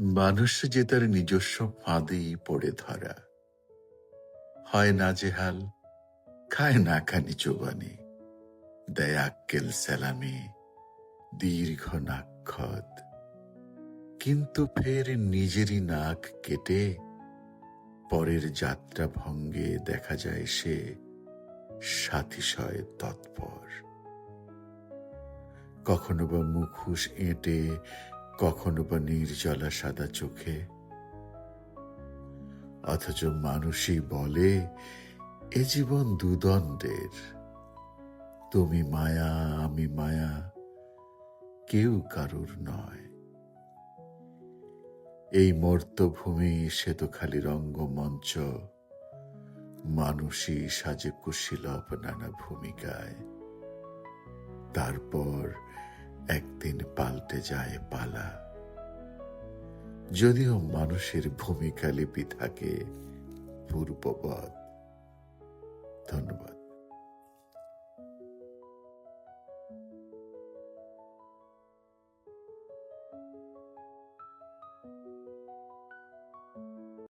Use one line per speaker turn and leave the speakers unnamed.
মানুষ যে তার নিজস্ব ফাঁদেই পড়ে ধরা। হয় না জেহাল খায় না খানি চোবানি দেয় আক্কেল দীর্ঘ নাক্ষত। কিন্তু ফের নিজেরই নাক কেটে, পরের যাত্রা ভঙ্গে দেখা যায় সে সাথীশয় তৎপর। কখনো বা মুখোশ এঁটে কখনো বা নির্জলা সাদা চোখে। অথচ মানুষই বলে, এ জীবন দুদণ্ডের। তুমি মায়া, আমি মায়া, কেউ কারুর নয়। এই মর্তভূমি সে তো খালি রঙ্গমঞ্চ, মানুষই সাজে কুশীলভ নানা ভূমিকায়। তারপর একদিন পাল্টে যায় পালা। যদিও মানুষের ভূমিকা লিপি থাকে ধন্যবাদ